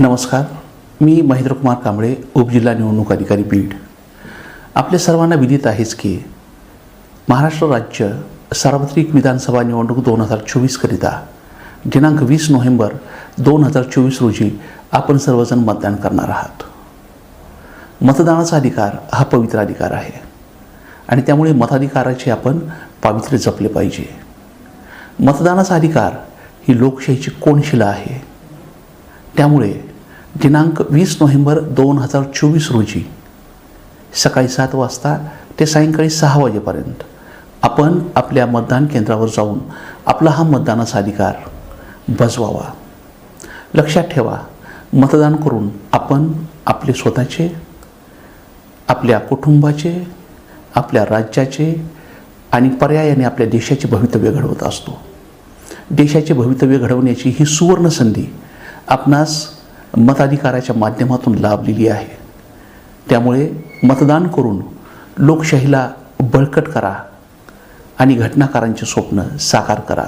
नमस्कार. मी महेंद्रकुमार कांबळे उपजिल्हा निवडणूक अधिकारी बीड आपल्या सर्वांना विदित आहेच की महाराष्ट्र राज्य सार्वत्रिक विधानसभा निवडणूक दोन हजार चोवीसकरिता दिनांक वीस नोव्हेंबर दोन हजार चोवीस रोजी आपण सर्वजण मतदान करणार आहात. मतदानाचा अधिकार हा पवित्र अधिकार आहे आणि त्यामुळे मताधिकाराचे आपण पावित्र्य जपले पाहिजे. मतदानाचा अधिकार ही लोकशाहीची कोणशिला आहे? त्यामुळे दिनांक वीस नोव्हेंबर दोन हजार चोवीस रोजी सकाळी सात वाजता ते सायंकाळी सहा वाजेपर्यंत आपण आपल्या मतदान केंद्रावर जाऊन आपला हा मतदानाचा अधिकार बजवावा. लक्षात ठेवा मतदान करून आपण आपले स्वतःचे आपल्या कुटुंबाचे आपल्या राज्याचे आणि पर्यायाने आपल्या देशाचे भवितव्य घडवत असतो. देशाचे भवितव्य घडवण्याची ही सुवर्ण संधी आपणास मताधिकाराच्या माध्यमातून लाभलेली आहे. त्यामुळे मतदान करून लोकशाहीला बळकट करा आणि घटनाकारांचे स्वप्न साकार करा.